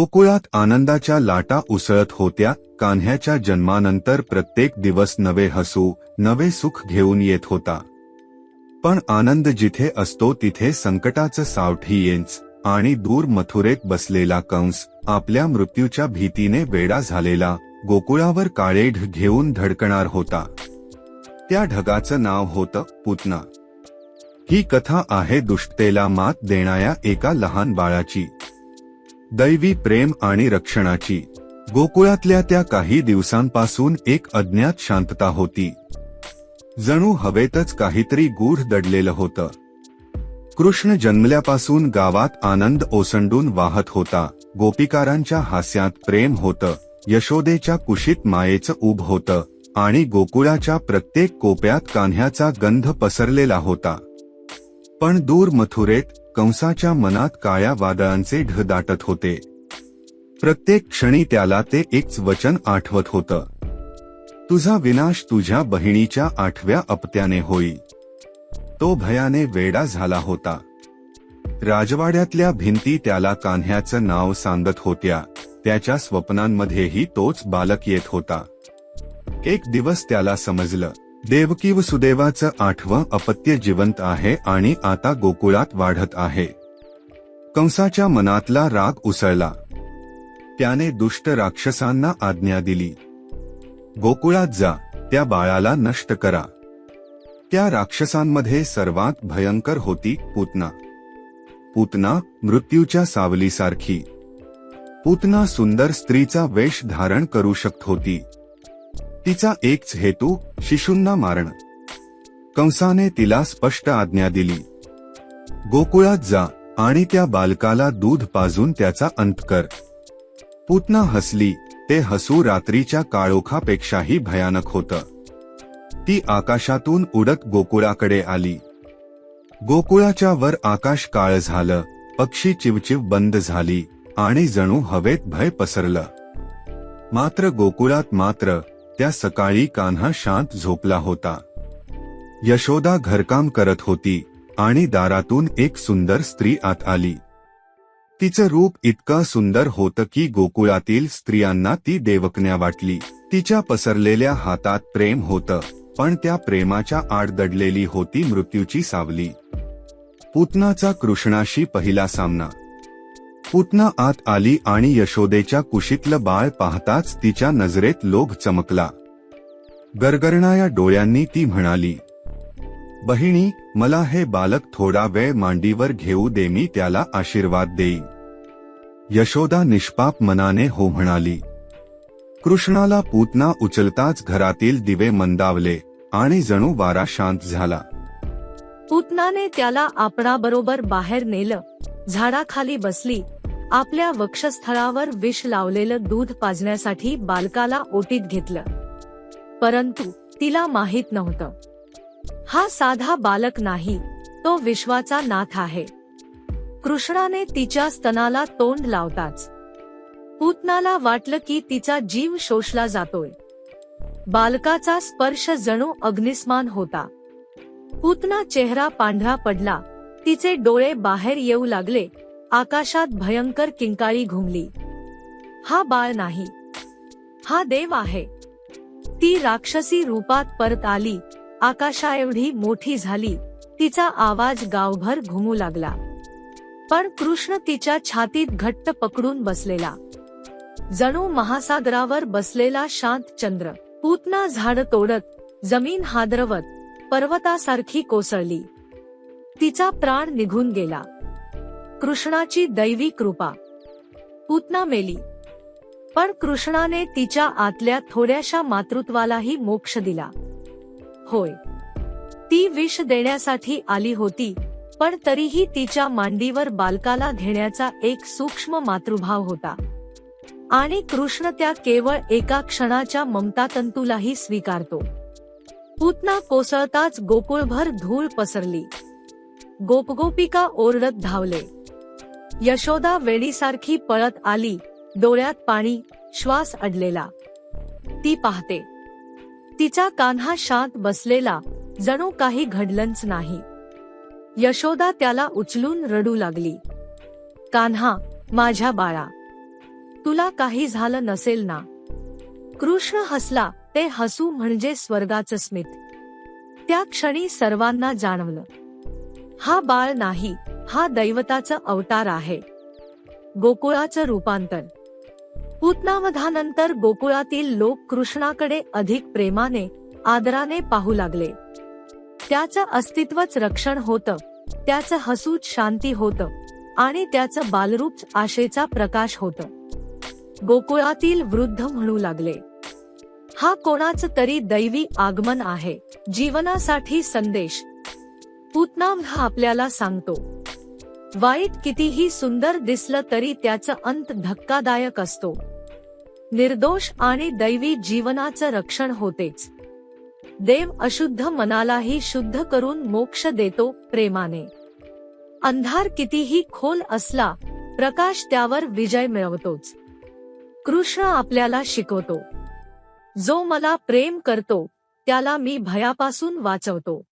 गोकुळात आनंदाच्या लाटा उसळत होत्या कान्ह्याच्या जन्मानंतर प्रत्येक दिवस नवे हसू नवे सुख घेऊन येत होता. पण आनंद जिथे असतो तिथे संकटाचं सावठी येंच आणि दूर मथुरेत बसलेला कंस आपल्या मृत्यूच्या भीतीने वेडा झालेला गोकुळावर काळे ढग घेऊन धडकणार होता. त्या ढगाचं नाव होतं पुतना. ही कथा आहे दुष्टतेला मात देणाऱ्या एका लहान बाळाची. दैवी प्रेम आणि रक्षणाची. गोकुळातल्या त्या काही दिवसांपासून एक अज्ञात शांतता होती. जणू हवेतच काहीतरी गूढ दडलेलं होतं. कृष्ण जन्मल्यापासून गावात आनंद ओसंडून वाहत होता. गोपिकारांच्या हास्यात प्रेम होतं. यशोदेच्या कुशीत मायेचं उभ होतं. आणि गोकुळाच्या प्रत्येक कोप्यात कान्ह्याचा गंध पसरलेला होता. पण दूर मथुरेत कंसाच्या मनात काळ्या वादळांचे ढ दाटत होते. प्रत्येक क्षणी त्याला ते एकच वचन आठवत होतं. तुझा विनाश तुझ्या बहिणीच्या आठव्या अपत्याने होई. तो भयाने वेडा झाला होता. राजवाड्यातल्या भिंती त्याला कान्ह्याचं नाव सांगत होत्या. त्याच्या स्वप्नांमध्येही तोच बालक येत होता. एक दिवस त्याला समजलं. देवकी व सुदेवाचं आठवं अपत्य जिवंत आहे आणि आता गोकुळात वाढत आहे. कंसाच्या मनातला राग उसळला. त्याने दुष्ट राक्षसांना आज्ञा दिली. गोकुळात जा त्या बाळाला नष्ट करा. त्या राक्षसांमध्ये सर्वात भयंकर होती पूतना. पूतना मृत्यूच्या सावलीसारखी. पूतना सुंदर स्त्रीचा वेश धारण करू शकत होती. तिचा एकच हेतू शिशूंना मारणं. कंसाने तिला स्पष्ट आज्ञा दिली. गोकुळात जा आणि त्या बालकाला दूध पाजून त्याचा अंत कर. पूतना हसली ते हसू रात्रीच्या काळोखापेक्षाही भयानक होतं. ती आकाशातून उडत गोकुळाकडे आली. गोकुळाच्या वर आकाश काळ झालं पक्षी चिवचिव बंद झाली आणि जणू हवेत भय पसरलं. मात्र गोकुळात मात्र त्या सकाळी कान्हा शांत झोपला होता. यशोदा घरकाम करत होती आणि दारातून एक सुंदर स्त्री आत आली. तिचं रूप इतकं सुंदर होतं की गोकुळातील स्त्रियांना ती देवकन्या वाटली. तिच्या पसरलेल्या हातात प्रेम होतं पण त्या प्रेमाच्या आड दडलेली होती मृत्यूची सावली. पुतनाचा कृष्णाशी पहिला सामना. पुतना आत आली आणि यशोदेच्या कुशीतलं बाळ पाहताच तिच्या नजरेत लोभ चमकला. गरगरणाया डोळ्यांनी ती म्हणाली बहिणी मला हे बालक थोडा वेळ मांडीवर घेऊ दे मी त्याला आशीर्वाद देईन यशोदा निष्पाप मनाने हो म्हणाली कृष्णाला पूतना उचलताच घरातील दिवे मंदावले आणि जणू वारा शांत झाला. पूतनाने त्याला आपणाबरोबर बाहेर नेलं झाडाखाली बसली आपल्या वक्षस्थळावर विष लावलेलं दूध पाजण्यासाठी बालकाला ओटीत घेतलं. परंतु तिला माहीत नव्हतं. हा साधा बालक नाही तो विश्वाचा नाथ आहे. कृष्णाने तिच्या स्तनाला तोंड लावताच. पूतनाला वाटलं की तिचा जीव शोषला जातोय. बालकाचा स्पर्श जणू अग्निस्मान होता. पूतना चेहरा पांढरा पडला तिचे डोळे बाहेर येऊ लागले आकाशात भयंकर किंकाळी घुमली. हा बाळ नाही. हा देव आहे. ती राक्षसी रूपात परत आली. आकाशाएवढी मोठी झाली. तिचा आवाज गावभर घुमू लागला. पण कृष्ण तिच्या छातीत घट्ट पकडून बसलेला. जणू महासागरावर बसलेला शांत चंद्र. पूतना झाड तोडत जमीन हादरवत पर्वतासारखी कोसळली. तिचा प्राण निघून गेला. कृष्णाची दैवी कृपा. पूतना मेली पण कृष्णाने तिच्या आतल्या थोड्याशा मातृत्वालाही मोक्ष दिला. होय. ती विष देण्यासाठी आली होती पण तरीही तिच्या मांडीवर बालकाला घेण्याचा एक सूक्ष्म मातृभाव होता. आणि कृष्ण त्या केवळ एका क्षणाच्या ममतातंतूलाही स्वीकारतो. पूतना कोसळताच गोकुळभर धूळ पसरली. गोपगोपिका ओरडत धावले. यशोदा वेडीसारखी पळत आली डोळ्यात पाणी श्वास अडलेला. ती पाहते. तिचा कान्हा शांत बसलेला जणू काही घडलंच नाही. यशोदा त्याला उचलून रडू लागली. कान्हा माझ्या बाळा तुला काही झालं नसेल ना? कृष्ण हसला ते हसू म्हणजे स्वर्गाचं स्मित. त्या क्षणी सर्वांना जाणवलं. हा बाळ नाही हा दैवताचा अवतार आहे. गोकुळाचं रूपांतर पूतनावधानंतर गोकुळातील लोक कृष्णाकडे अधिक प्रेमाने आदराने पाहू लागले. त्याचं अस्तित्वच रक्षण होतं. त्याचं हसूच शांती होतं. आणि त्याचं बालरूप आशेचा प्रकाश होतं. गोकुळातील वृद्ध म्हणू लागले. हा कोणाच तरी दैवी आगमन आहे. जीवनासाठी संदेश. पूतनाम हा आपल्याला सांगतो. वाईट कितीही सुंदर दिसलं तरी त्याचा अंत धक्कादायक असतो. निर्दोष आणि दैवी जीवनाचं रक्षण होतेच. देव अशुद्ध मनालाही शुद्ध करून मोक्ष देतो प्रेमाने. अंधार कितीही खोल असला प्रकाश त्यावर विजय मिळवतोच. कृष्ण आपल्याला शिकवतो. जो मला प्रेम करतो त्याला मी भयापासून वाचवतो.